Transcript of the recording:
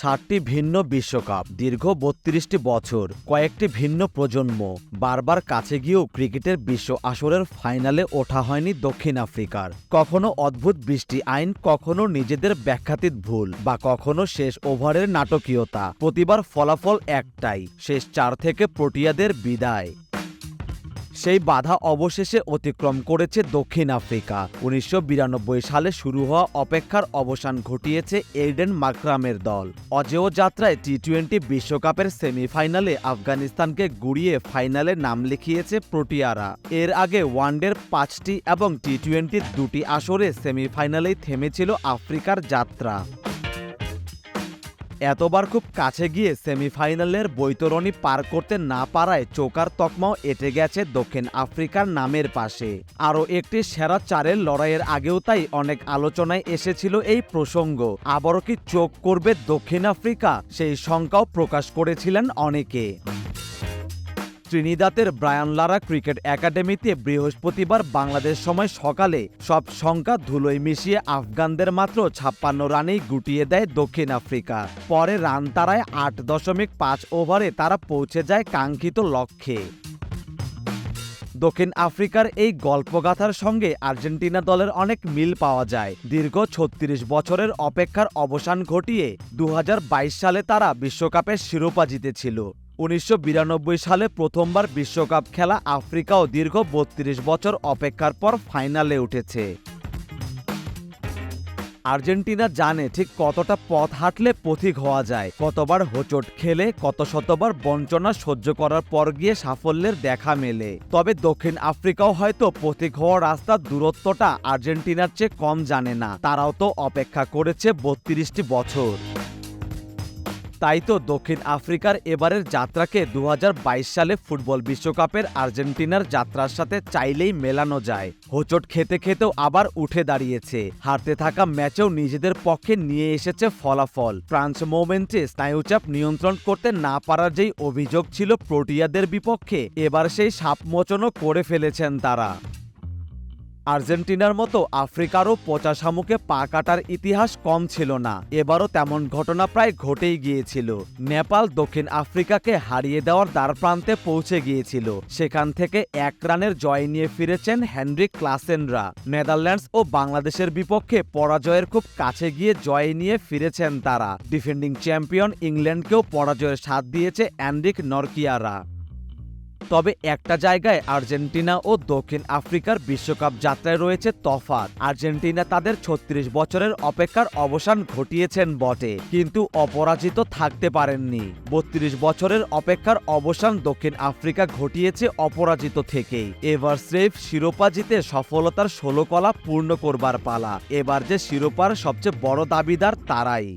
ষাটটি ভিন্ন বিশ্বকাপ, দীর্ঘ বত্রিশটি বছর, কয়েকটি ভিন্ন প্রজন্ম, বারবার কাছে গিয়েও ক্রিকেটের বিশ্ব আসরের ফাইনালে ওঠা হয়নি দক্ষিণ আফ্রিকার। কখনো অদ্ভুত বৃষ্টি আইন, কখনো নিজেদের ব্যাখ্যাতীত ভুল বা কখনো শেষ ওভারের নাটকীয়তা। প্রতিবার ফলাফল একটাই, শেষ চার থেকে প্রোটিয়াদের বিদায়। সেই বাধা অবশেষে অতিক্রম করেছে দক্ষিণ আফ্রিকা। উনিশশো বিরানব্বই সালে শুরু হওয়া অপেক্ষার অবসান ঘটিয়েছে এইডেন মাকরামের দল। অজেয় যাত্রায় টি টোয়েন্টি বিশ্বকাপের সেমিফাইনালে আফগানিস্তানকে গুড়িয়ে ফাইনালে নাম লিখিয়েছে প্রোটিয়ারা। এর আগে ওয়ানডের পাঁচটি এবং টি টোয়েন্টির দুটি আসরে সেমিফাইনালেই থেমেছিল আফ্রিকার যাত্রা। এতবার খুব কাছে গিয়ে সেমিফাইনালের বৈতরণী পার করতে না পারায় চোকার তকমাও এটে গেছে দক্ষিণ আফ্রিকার নামের পাশে। আরও একটি সেরা চারের লড়াইয়ের আগেও তাই অনেক আলোচনায় এসেছিল এই প্রসঙ্গ। আবারও কি চোখ করবে দক্ষিণ আফ্রিকা? সেই শঙ্কাও প্রকাশ করেছিলেন অনেকে। ত্রিনিদাতের ব্রায়ান লারা ক্রিকেট একাডেমিতে বৃহস্পতিবার বাংলাদেশ সময় সকালে সব সংখ্যা ধুলোয় মিশিয়ে আফগানদের মাত্র ছাপ্পান্ন রানেই গুটিয়ে দেয় দক্ষিণ আফ্রিকা। পরে রান তারায় আট দশমিক পাঁচ ওভারে তারা পৌঁছে যায় কাঙ্ক্ষিত লক্ষ্যে। দক্ষিণ আফ্রিকার এই গল্পগাথার সঙ্গে আর্জেন্টিনা দলের অনেক মিল পাওয়া যায়। দীর্ঘ ছত্রিশ বছরের অপেক্ষার অবসান ঘটিয়ে দু হাজার বাইশ সালে তারা বিশ্বকাপের শিরোপা জিতেছিল। উনিশশো বিরানব্বই সালে প্রথমবার বিশ্বকাপ খেলা আফ্রিকাও দীর্ঘ বত্রিশ বছর অপেক্ষার পর ফাইনালে উঠেছে। আর্জেন্টিনা জানে ঠিক কতটা পথ হাঁটলে পথিক হওয়া যায়, কতবার হোচট খেলে, কত শতবার বঞ্চনা সহ্য করার পর গিয়ে সাফল্যের দেখা মেলে। তবে দক্ষিণ আফ্রিকাও হয়তো পথিক হওয়ার রাস্তার দূরত্বটা আর্জেন্টিনার চেয়ে কম জানে না, তারাও তো অপেক্ষা করেছে বত্রিশটি বছর। তাই তো দক্ষিণ আফ্রিকার এবারের যাত্রাকে দু হাজার বাইশ সালে ফুটবল বিশ্বকাপের আর্জেন্টিনার যাত্রার সাথে চাইলেই মেলানো যায়। হোচট খেতে খেতেও আবার উঠে দাঁড়িয়েছে। হারতে থাকা ম্যাচেও নিজেদের পক্ষে নিয়ে এসেছে ফলাফল। ফ্রান্স মোমেন্টে স্নায়ুচাপ নিয়ন্ত্রণ করতে না পারার যেই অভিযোগ ছিল প্রোটিয়াদের বিপক্ষে, এবার সেই সাপমোচনও করে ফেলেছেন তারা। আর্জেন্টিনার মতো আফ্রিকারও পচা শামুকে পা কাটার ইতিহাস কম ছিল না। এবারও তেমন ঘটনা প্রায় ঘটেই গিয়েছিল। নেপাল দক্ষিণ আফ্রিকাকে হারিয়ে দেওয়ার দ্বারপ্রান্তে পৌঁছে গিয়েছিল। সেখান থেকে এক রানের জয় নিয়ে ফিরেছেন হেনরিক ক্লাসেনরা। নেদারল্যান্ডস ও বাংলাদেশের বিপক্ষে পরাজয়ের খুব কাছে গিয়ে জয় নিয়ে ফিরেছেন তারা। ডিফেন্ডিং চ্যাম্পিয়ন ইংল্যান্ডকেও পরাজয়ের স্বাদ দিয়েছে অ্যান্ড্রিক নরকিয়ারা। তবে একটা জায়গায় আর্জেন্টিনা ও দক্ষিণ আফ্রিকার বিশ্বকাপ যাত্রায় রয়েছে তফাৎ। আর্জেন্টিনা তাদের ছত্রিশ বছরের অপেক্ষার অবসান ঘটিয়েছেন বটে, কিন্তু অপরাজিত থাকতে পারেননি। বত্রিশ বছরের অপেক্ষার অবসান দক্ষিণ আফ্রিকা ঘটিয়েছে অপরাজিত থেকেই। এবার স্রেফ শিরোপা জিতে সফলতার ষোলো কলা পূর্ণ করবার পালা। এবার যে শিরোপার সবচেয়ে বড় দাবিদার তারাই।